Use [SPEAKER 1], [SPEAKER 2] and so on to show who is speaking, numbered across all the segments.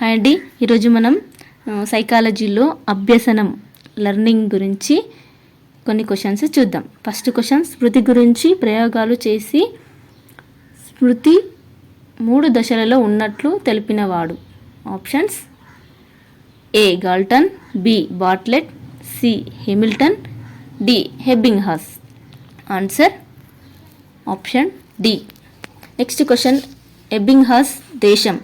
[SPEAKER 1] Hi అండి. ఈరోజు మనం సైకాలజీలో అభ్యసనం లెర్నింగ్ గురించి కొన్ని క్వశ్చన్స్ చూద్దాం. ఫస్ట్ క్వశ్చన్ స్మృతి గురించి ప్రయోగాలు చేసి స్మృతి మూడు దశలలో ఉన్నట్లు తెలిపినవాడు. Options A Galton B Bartlett C Hamilton D Ebbinghaus. Answer option D. Next question Ebbinghaus దేశం.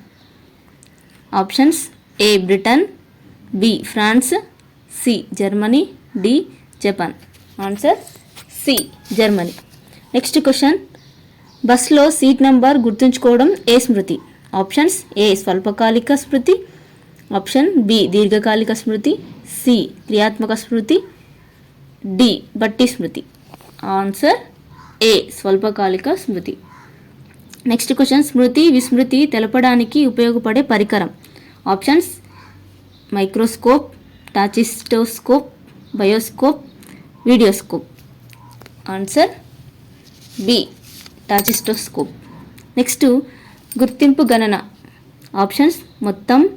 [SPEAKER 1] Options A Britain B France C Germany D Japan. Answer C Germany. Next question. బస్లో seat number గుర్తుంచుకోవడం ఏ స్మృతి? Options A స్వల్పకాలిక స్మృతి? Option B దీర్ఘకాలిక స్మృతి. C క్రియాత్మక స్మృతి. D బట్టి స్మృతి. Answer ఏ స్వల్పకాలిక స్మృతి? Next question. స్మృతి విస్మృతి తెలపడానికి ఉపయోగపడే పరికరం. Options microscope tachistoscope bioscope videoscope. Answer B tachistoscope. Next గుర్తింపు గణన. ఆప్షన్స్ మొత్తం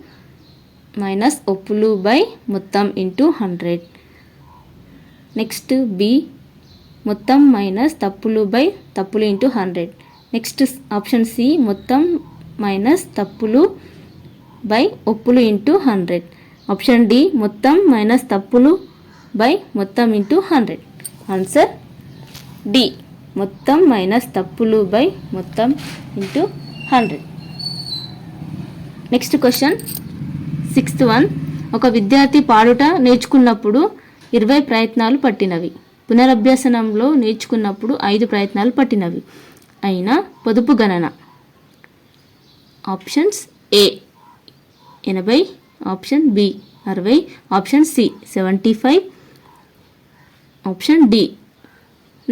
[SPEAKER 1] మైనస్ ఒప్పులు బై మొత్తం ఇంటూ హండ్రెడ్. నెక్స్ట్ బి మొత్తం మైనస్ తప్పులు బై తప్పులు into hundred. Next option C మొత్తం మైనస్ తప్పులు బై ఒప్పులు ఇంటూ హండ్రెడ్. ఆప్షన్ డి మొత్తం మైనస్ తప్పులు బై మొత్తం ఇంటూ హండ్రెడ్. ఆన్సర్ డి మొత్తం మైనస్ తప్పులు బై మొత్తం into hundred. Next question. Sixth one ఒక విద్యార్థి పాడుట నేర్చుకున్నప్పుడు ఇరవై ప్రయత్నాలు పట్టినవి. పునరభ్యసనంలో నేర్చుకున్నప్పుడు ఐదు ప్రయత్నాలు పట్టినవి. అయినా పొదుపు గణన. ఆప్షన్స్ ఏ ఎనభై ఆప్షన్ బి అరవై option C seventy five option D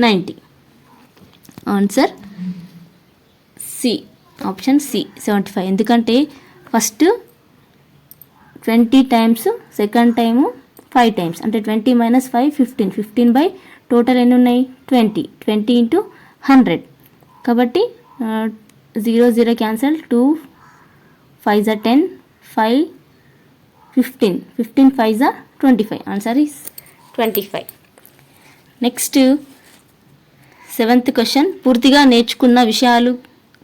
[SPEAKER 1] ninety. Answer C option C seventy five. ఎందుకంటే first twenty times second time five times. అంటే twenty minus five fifteen. Fifteen by total ఎన్ని ఉన్నాయి? Twenty. Twenty into hundred. కాబట్టి zero zero cancel two five జా ten five fifteen fifteen five జా twenty five answer is twenty five next seventh question పూర్తిగా నేర్చుకున్న విషయాలు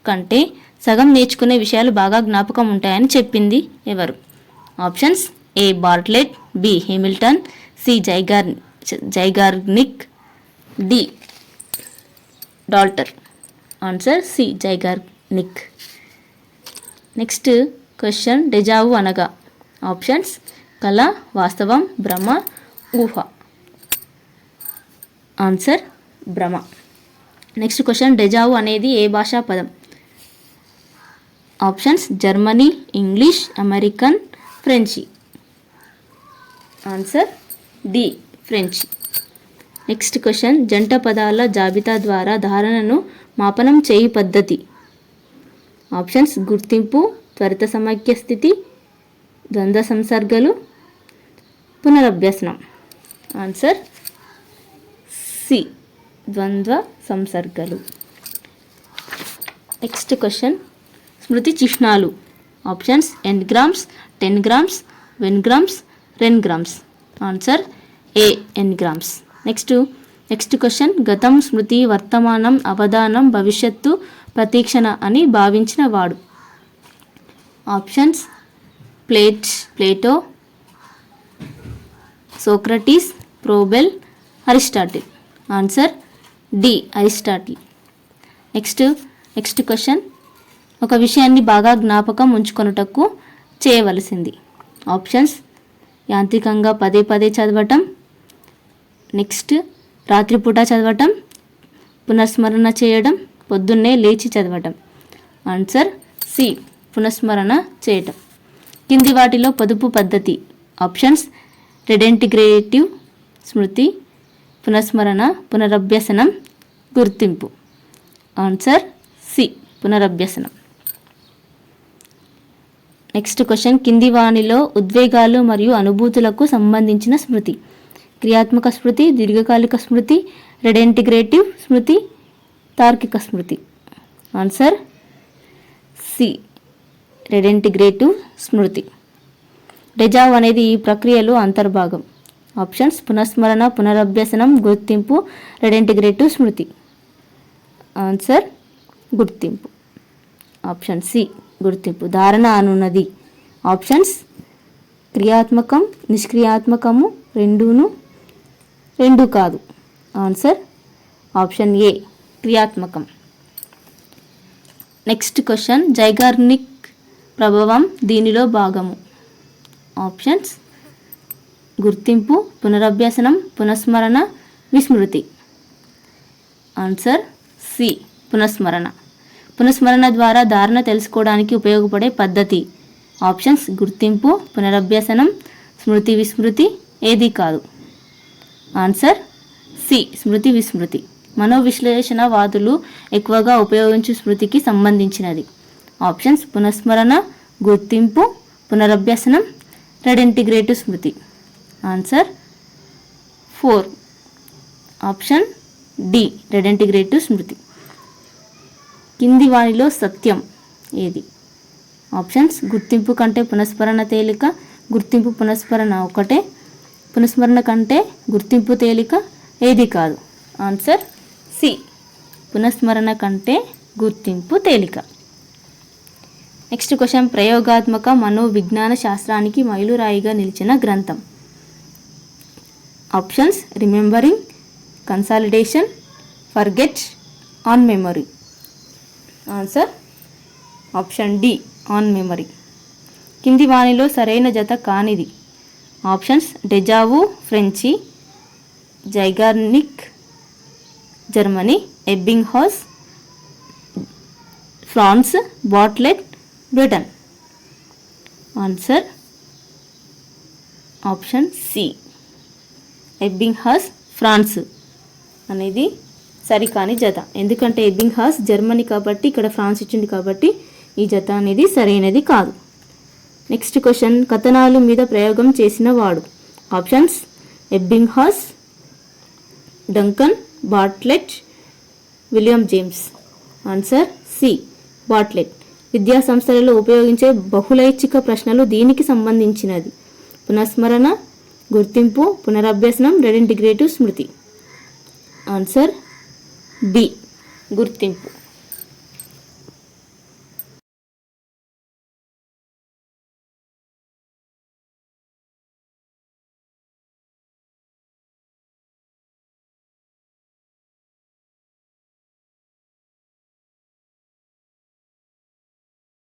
[SPEAKER 1] కంటే సగం నేర్చుకునే విషయాలు బాగా జ్ఞాపకం ఉంటాయని చెప్పింది ఎవరు? Options A Bartlett B Hamilton C జైగార్ Zeigarnik D Dalton answer C Zeigarnik next question deja vu అనగా. ఆప్షన్స్ కళ వాస్తవం భ్రమ ఊహ. ఆన్సర్ భ్రమ నెక్స్ట్ క్వశ్చన్ డెజావు అనేది ఏ భాషా పదం? Options Germany English American French answer D French next question జంట పదాల జాబితా ద్వారా ధారణను మాపనం చేయి పద్ధతి. ఆప్షన్స్ గుర్తింపు త్వరిత సమైక్య స్థితి ద్వంద్వ సంసర్గలు పునరభ్యసనం. ఆన్సర్ సి ద్వంద్వ సంసర్గలు. నెక్స్ట్ క్వశ్చన్ స్మృతి చిహ్నాలు. Options engrams ten grams వెన్ grams రెన్ grams answer A engrams next next question గతం స్మృతి వర్తమానం అవధానం భవిష్యత్తు ప్రతీక్షణ అని భావించిన వాడు. ఆప్షన్స్ ప్లేట్ Plato Socrates ప్రోబెల్ Aristotle. Answer D Aristotle. Next next question. ఒక విషయాన్ని బాగా జ్ఞాపకం ఉంచుకొనుటకు చేయవలసింది. ఆప్షన్స్ యాంత్రికంగా పదే పదే చదవటం. నెక్స్ట్ రాత్రిపూట చదవటం. పునఃస్మరణ చేయడం. పొద్దున్నే లేచి చదవటం. Answer C. పునఃస్మరణ చేయటం. కింది వాటిలో పొదుపు పద్ధతి ఆప్షన్స్ రెడెంటిగ్రేటివ్ స్మృతి పునఃస్మరణ పునరభ్యసనం గుర్తింపు. ఆన్సర్ సి పునరభ్యసనం. నెక్స్ట్ క్వశ్చన్ కింది వాణిలో ఉద్వేగాలు మరియు అనుభూతులకు సంబంధించిన స్మృతి. క్రియాత్మక స్మృతి దీర్ఘకాలిక స్మృతి రెడెంటిగ్రేటివ్ స్మృతి తార్కిక స్మృతి. ఆన్సర్ సి రెడెంటిగ్రేటివ్ స్మృతి. డెజావ్ అనేది ఈ ప్రక్రియలో అంతర్భాగం. ఆప్షన్స్ పునఃస్మరణ పునరభ్యసనం గుర్తింపు రెడెంటిగ్రేటివ్ స్మృతి. ఆన్సర్ గుర్తింపు. ఆప్షన్ సి గుర్తింపు. ధారణ అనున్నది ఆప్షన్స్ క్రియాత్మకం నిష్క్రియాత్మకము రెండును రెండు కాదు. ఆన్సర్ ఆప్షన్ ఏ క్రియాత్మకం. నెక్స్ట్ క్వశ్చన్ జైగార్నిక్ ప్రభావం దీనిలో భాగము. ఆప్షన్స్ గుర్తింపు పునరభ్యసనం పునఃస్మరణ విస్మృతి. Answer C పునఃస్మరణ. పునఃస్మరణ ద్వారా ధారణ తెలుసుకోవడానికి ఉపయోగపడే పద్ధతి. ఆప్షన్స్ గుర్తింపు పునరభ్యసనం స్మృతి విస్మృతి ఏది కాదు. ఆన్సర్ సి స్మృతి విస్మృతి. మనోవిశ్లేషణవాదులు ఎక్కువగా ఉపయోగించు స్మృతికి సంబంధించినది. ఆప్షన్స్ పునఃస్మరణ గుర్తింపు పునరభ్యసనం రెడెంటిగ్రేటివ్ స్మృతి. Answer four. Option D redintegrative స్మృతి. కింది వారిలో సత్యం ఏది? ఆప్షన్స్ గుర్తింపు కంటే పునఃస్మరణ తేలిక గుర్తింపు పునఃస్మరణ ఒకటే పునఃస్మరణ కంటే గుర్తింపు తేలిక ఏది కాదు? ఆన్సర్ సి పునఃస్మరణ కంటే గుర్తింపు తేలిక. నెక్స్ట్ క్వశ్చన్ ప్రయోగాత్మక మనోవిజ్ఞాన శాస్త్రానికి మైలురాయిగా నిలిచిన గ్రంథం. Options remembering consolidation forget on memory answer option D on memory కింది వాణిలో సరైన జత కానిది. Options deja vu French Zeigarnik Germany Ebbinghaus France Bartlett Britain answer option C Ebbinghaus France అనేది సరికాని జత. ఎందుకంటే ఎబ్బింగ్ హాస్ జర్మనీ కాబట్టి ఇక్కడ ఫ్రాన్స్ ఇచ్చింది కాబట్టి ఈ జత అనేది సరైనది కాదు. నెక్స్ట్ క్వశ్చన్ కథనాలు మీద ప్రయోగం చేసిన వాడు. Options Ebbinghaus Duncan Bartlett William James answer C Bartlett విద్యా సంస్థలలో ఉపయోగించే బహుళైచ్ఛిక ప్రశ్నలు దీనికి సంబంధించినది. పునఃస్మరణ గుర్తింపు పునరభ్యసనం రెడింటిగ్రేటివ్ స్మృతి. Answer B. గుర్తింపు.